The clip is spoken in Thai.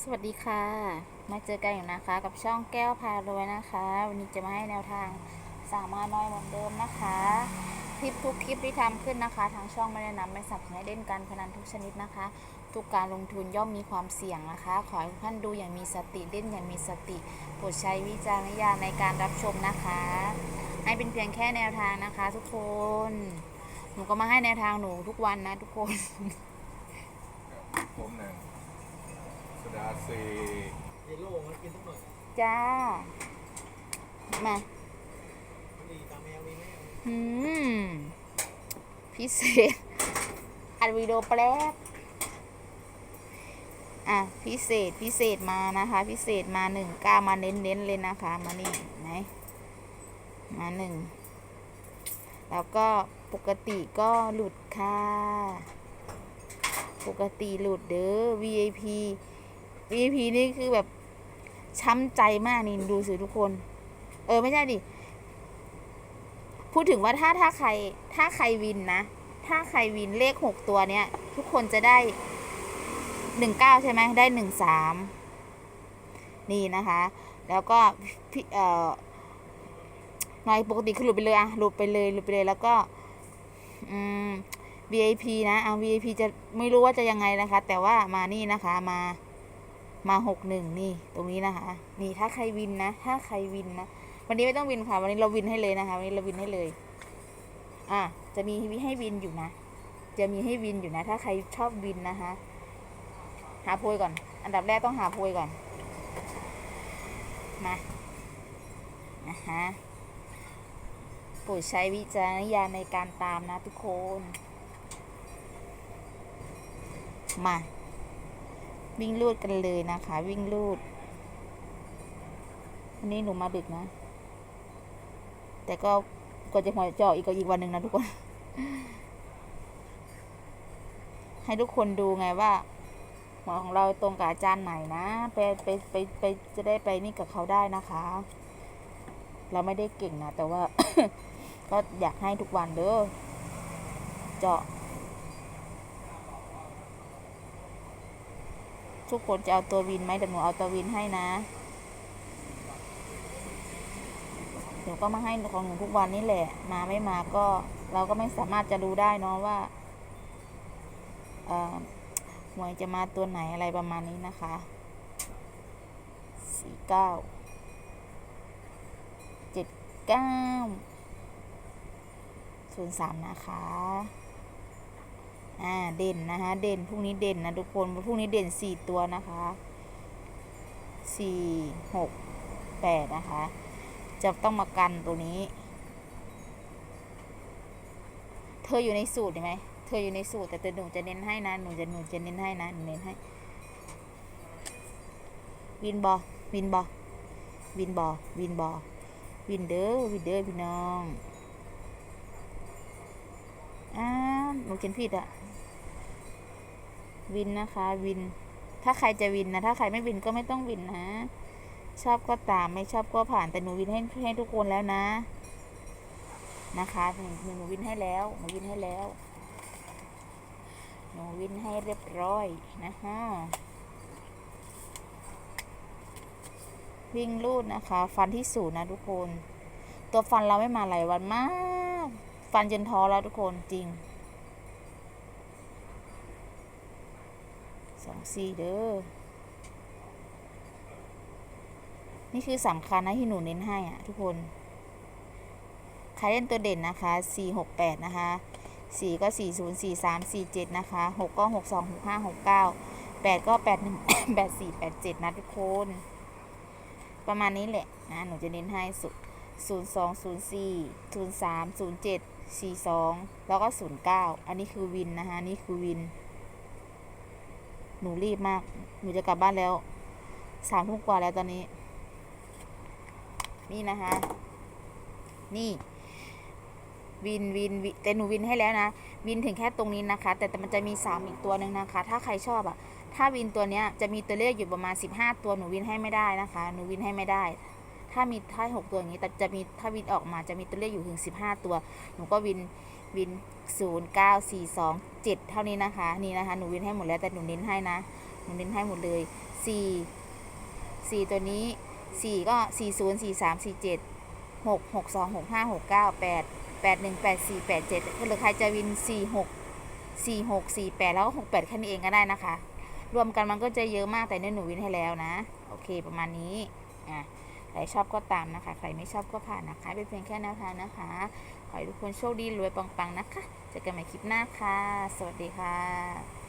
สวัสดีค่ะ มาเจอกันอยู่นะคะ กับช่องแก้วพารวยนะคะ วันนี้จะมาให้แนวทางสามารถน้อยเหมือนเดิมนะคะ คลิปทุกคลิปที่ทำขึ้นนะคะ ทางช่องไม่แนะนำไม่สับสนให้เล่นการพนันทุกชนิดนะคะ ทุกการลงทุนย่อมมีความเสี่ยงนะคะ ขอให้ทุกท่านดูอย่างมีสติเล่นอย่างมีสติโปรดใช้วิจารณญาณในการรับชมนะคะ ให้เป็นเพียงแค่แนวทางนะคะ ทุกคนหนูก็มาให้แนวทางหนูทุกวันนะทุกคนผมนึ่ง สีเยลโล่มันกินทั้งหมดจ้า มาดีตามแมวมีไหมอืม พิเศษ อัดวิดีโอแป๊บอะ พิเศษพิเศษมานะคะ พิเศษมาหนึ่งกล้ามาเน้นๆเลยนะคะ มานี่ไหนมาหนึ่งแล้วก็ปกติก็หลุดค่ะ ปกติหลุดเด้อ VIP VIP นี่คือแบบช้ำใจมากนี่ดูสิทุกคน เออไม่ใช่ดิ พูดถึงว่าถ้าถ้าใคร ถ้าใครวินนะ ถ้าใครวินเลขหกตัวเนี้ย ทุกคนจะได้หนึ่งเก้าใช่ไหมได้หนึ่งสามนี่นะคะ แล้วก็พี่เอ่อหน่อยปกติคือหลุดไปเลยอะหลุดไปเลยหลุดไปเลยแล้วก็อืม VIP นะเอา VIP จะไม่รู้ว่าจะยังไงนะคะ แต่ว่ามานี่นะคะมา มาหกหนึ่งนี่ตรงนี้นะคะนี่ถ้าใครวินนะ ถ้าใครวินนะวันนี้ไม่ต้องวินค่ะ วันนี้เราวินให้เลยนะคะวันนี้เราวินให้เลย อะจะมีให้วินอยู่นะ จะมีให้วินอยู่นะ ถ้าใครชอบวินนะคะหาโพยก่อน อันดับแรกต้องหาโพยก่อนมานะคะโปรดใช้วิจารณญาณในการตามนะทุกคน มา วิ่งลูดกันเลยนะคะ วิ่งลูดวันนี้หนูมาดึกนะ แต่ก็ก็จะหอยเจาะอีกก็อีกวันหนึ่งนะทุกคน ให้ทุกคนดูไงว่าหมอของเราตรงกับอาจารย์ไหนนะไปไปไปไปจะได้ไปนี่กับเขาได้นะคะ เราไม่ได้เก่งนะแต่ว่า ก็อยากให้ทุกวันเด้อเจาะ ทุกคนจะเอาตัววินไหมเดี๋ยวหนูเอาตัววินให้นะเดี๋ยวก็มาให้ของหนูทุกวันนี่แหละ มาไม่มาก็เราก็ไม่สามารถจะรู้ได้เนาะว่าหวยจะมาตัวไหนอะไรประมาณนี้นะคะสี่เก้าเจ็ดเก้าศูนย์สามนะคะ อ่าเด่นนะคะเด่นพรุ่งนี้เด่นนะทุกคนพรุ่งนี้เด่นสี่ตัวนะคะสี่หกแปดนะคะ จะต้องมากันตัวนี้ เธออยู่ในสูตรเห็นไหมเธออยู่ในสูตรแต่ตัวหนูจะเน้นให้นะหนูจะหนูจะเน้นให้นะหนูเน้นให้ วินบอวินบอวินบอวินบอวินเดอร์วินเดอร์พี่น้องอ้าห นูเขียนผิดอะวินนะคะ วิน ถ้าใครจะวินนะ ถ้าใครไม่วินก็ไม่ต้องวินนะ ชอบก็ตามไม่ชอบก็ผ่านแต่หนูวินให้ให้ทุกคนแล้วนะ นะคะหนูหนูวินให้แล้วหนูวินให้แล้วหนูวินให้เรียบร้อยนะฮะวิ่งลูดนะคะ ฟันที่ศูนย์นะทุกคน ตัวฟันเราไม่มาหลายวันมาก ฟันจนท้อแล้วทุกคนจริง สองสี่เด้อ นี่คือสำคัญนะที่หนูเน้นให้อะทุกคน ใครเล่นตัวเด่นนะคะสี่หกแปดนะคะสี่ก็สี่ศูนย์สี่สามสี่เจ็ดนะคะหกก็หกสองหกห้าหกเก้าแปดก็แปดหนึ่งแปดสี่แปดเจ็ดนะทุกคน ประมาณนี้แหละนะ หนูจะเน้นให้สุดศูนย์สองศูนย์สี่ศูนย์สามศูนย์เจ็ดสี่สองแล้วก็ศูนย์เก้าอันนี้คือวินนะคะนี่คือวิน หนูรีบมาก หนูจะกลับบ้านแล้ว สามทุ่มกว่าแล้วตอนนี้ นี่นะคะ นี่ วินวินวิแต่หนูวินให้แล้วนะ วินถึงแค่ตรงนี้นะคะ แต่แต่มันจะมีสามอีกตัวหนึ่งนะคะ ถ้าใครชอบอะ ถ้าวินตัวเนี้ยจะมีตัวเลขอยู่ประมาณสิบห้าตัว หนูวินให้ไม่ได้นะคะ หนูวินให้ไม่ได้ ถ้ามีถ้าหกตัวอย่างนี้แต่จะมีถ้าวินออกมาจะมีตัวเลขอยู่ถึงสิบห้าตัว หนูก็วินวินศูนย์เก้าสี่สองเจ็ดเท่านี้นะคะ นี่นะคะ หนูวินให้หมดแล้วแต่หนูเน้นให้นะ หนูเน้นให้หมดเลยสี่สี่ตัวนี้สี่ก็สี่ศูนย์สี่สามสี่เจ็ดหกหกสองหกห้าหกเก้าแปดแปดหนึ่งแปดสี่แปดเจ็ดหรือใครจะวินสี่หกสี่หกสี่แปดแล้วก็หกแปดแค่นี้เองก็ได้นะคะ รวมกันมันก็จะเยอะมากแต่เนี่ยหนูวินให้แล้วนะ โอเคประมาณนี้ อะ ครชอบก็ตามนะคะ ใครไม่ชอบก็ผ่านนะคะ เป็นเพียงแค่แนวทางนะคะ ขอให้ทุกคนโชคดีรวยปังๆนะคะ เจอกันใหม่คลิปหน้าค่ะ สวัสดีค่ะ